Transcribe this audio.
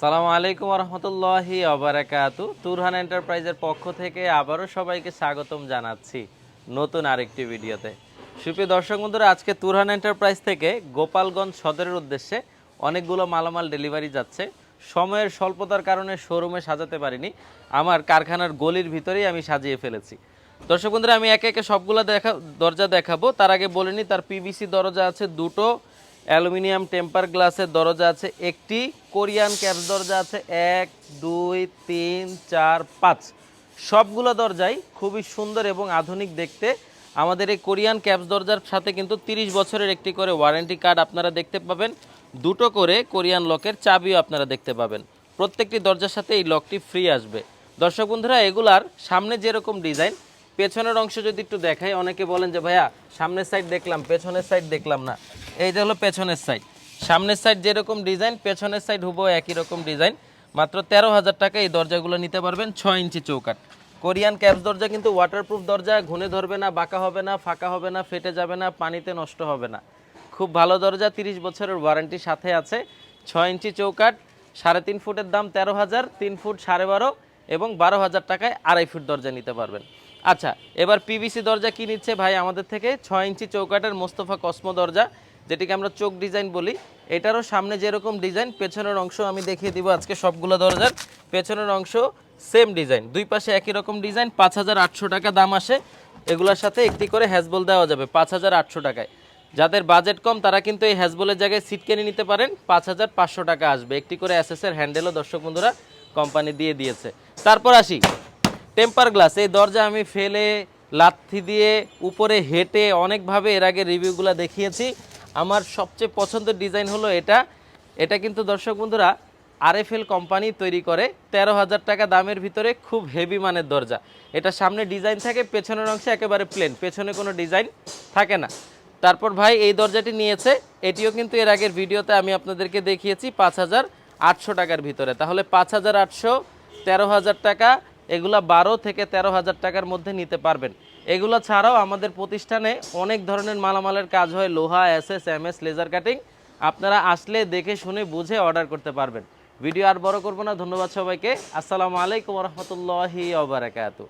সালাম আলাইকুম রহমতুল্লাহি অবরাকাতু তুরহান এন্টারপ্রাইজের পক্ষ থেকে আবারও সবাইকে স্বাগতম জানাচ্ছি নতুন আরেকটি ভিডিওতে। সুপ্রিয় দর্শক বন্ধুরা, আজকে তুরহান এন্টারপ্রাইজ থেকে গোপালগঞ্জ সদরের উদ্দেশ্যে অনেকগুলো মালামাল ডেলিভারি যাচ্ছে। সময়ের স্বল্পতার কারণে শোরুমে সাজাতে পারিনি। আমার কারখানার গলির ভিতরেই আমি সাজিয়ে ফেলেছি। দর্শক বন্ধুরা, আমি একে একে সবগুলো দেখা দরজা দেখাবো। তার আগে বলিনি তার পিভিসি দরজা আছে দুটো। অ্যালুমিনিয়াম টেম্পার গ্লাসের দরজা আছে, একটি কোরিয়ান ক্যাপস দরজা আছে, এক, দুই, তিন, চার, পাঁচ। সবগুলো দরজাই খুবই সুন্দর এবং আধুনিক দেখতে। আমাদের এই কোরিয়ান ক্যাপস দরজার সাথে কিন্তু তিরিশ বছরের একটি করে ওয়ারেন্টি কার্ড আপনারা দেখতে পাবেন। দুটো করে কোরিয়ান লকের চাবিও আপনারা দেখতে পাবেন। প্রত্যেকটি দরজার সাথে এই লকটি ফ্রি আসবে। দর্শক বন্ধুরা, এগুলার সামনে যেরকম ডিজাইন, পেছনের অংশ যদি একটু দেখাই, অনেকে বলেন যে, ভাইয়া, সামনের সাইড দেখলাম, পেছনের সাইড দেখলাম না। এই যে হলো পেছনের সাইড সামনের সাইড যেরকম ডিজাইন পেছনের সাইড হুবো একই রকম ডিজাইন মাত্র তেরো হাজার টাকা এই দরজাগুলো নিতে পারবেন ছয় ইঞ্চি চৌকাট কোরিয়ান ক্যাপস দরজা কিন্তু ওয়াটারপ্রুফ দরজা ঘুনে ধরবে না, বাঁকা হবে না, ফাঁকা হবে না, ফেটে যাবে না, পানিতে নষ্ট হবে না। খুব ভালো দরজা, তিরিশ বছরের ওয়ারেন্টি সাথে আছে। ছয় ইঞ্চি চৌকাট সাড়ে তিন ফুটের দাম তেরো হাজার, তিন ফুট সাড়ে বারো এবং বারো হাজার টাকায় আড়াই ফুট দরজা নিতে পারবেন। আচ্ছা এবার পিভিসি দরজা কি নিচ্ছে ভাই আমাদের থেকে? ছয় ইঞ্চি চৌকাটের মোস্তফা কসমো দরজা। যেটিকে আমরা চোখ ডিজাইন বলি, এটারও সামনে যেরকম ডিজাইন, পেছনের অংশ আমি দেখিয়ে দিব আজকে সবগুলো দরজার পেছনের অংশ সেম ডিজাইন দুই পাশে একই রকম ডিজাইন পাঁচ হাজার আটশো টাকা দাম আসে। এগুলোর সাথে একটি করে হ্যাজবল দেওয়া যাবে, পাঁচ হাজার আটশো টাকায়। যাদের বাজেট কম, তারা কিন্তু এই হ্যাজবলের জায়গায় সিট কিনে নিতে পারেন, পাঁচ হাজার পাঁচশো টাকা আসবে। একটি করে এসএসের হ্যান্ডেলও দর্শক বন্ধুরা কোম্পানি দিয়ে দিয়েছে। তারপর আসি টেম্পার গ্লাস এই দরজা আমি ফেলে, লাথি দিয়ে উপরে হেঁটে অনেকভাবে এর আগে রিভিউগুলো দেখিয়েছি। আমার সবচেয়ে পছন্দের ডিজাইন হলো এটা। এটা কিন্তু দর্শক বন্ধুরা আরএফএল কোম্পানি তৈরি করে, তেরো হাজার টাকা দামের ভিতরে খুব হেভি মানের দরজা। এটা সামনে ডিজাইন থাকে, পেছনের অংশে একেবারে প্লেন পেছনে কোনো ডিজাইন থাকে না। তারপর ভাই এই দরজাটি নিয়েছে, এটিও কিন্তু এর আগের ভিডিওতে আমি আপনাদেরকে দেখিয়েছি পাঁচ হাজার আটশো টাকার ভিতরে। তাহলে পাঁচ হাজার আটশো, তেরো হাজার টাকা এগুলা বারো থেকে তেরো হাজার টাকার মধ্যে নিতে পারবেন। এগুলো ছাড়াও আমাদের প্রতিষ্ঠানে অনেক ধরনের মালামালের কাজ হয়। লোহা S S M S laser cutting. আপনারা আসলে দেখে শুনে বুঝে অর্ডার করতে পারবেন। ভিডিও আর বড় করব না। ধন্যবাদ সবাইকে। আসসালামু আলাইকুম রহমতুল্লাহি ওবরাকাতু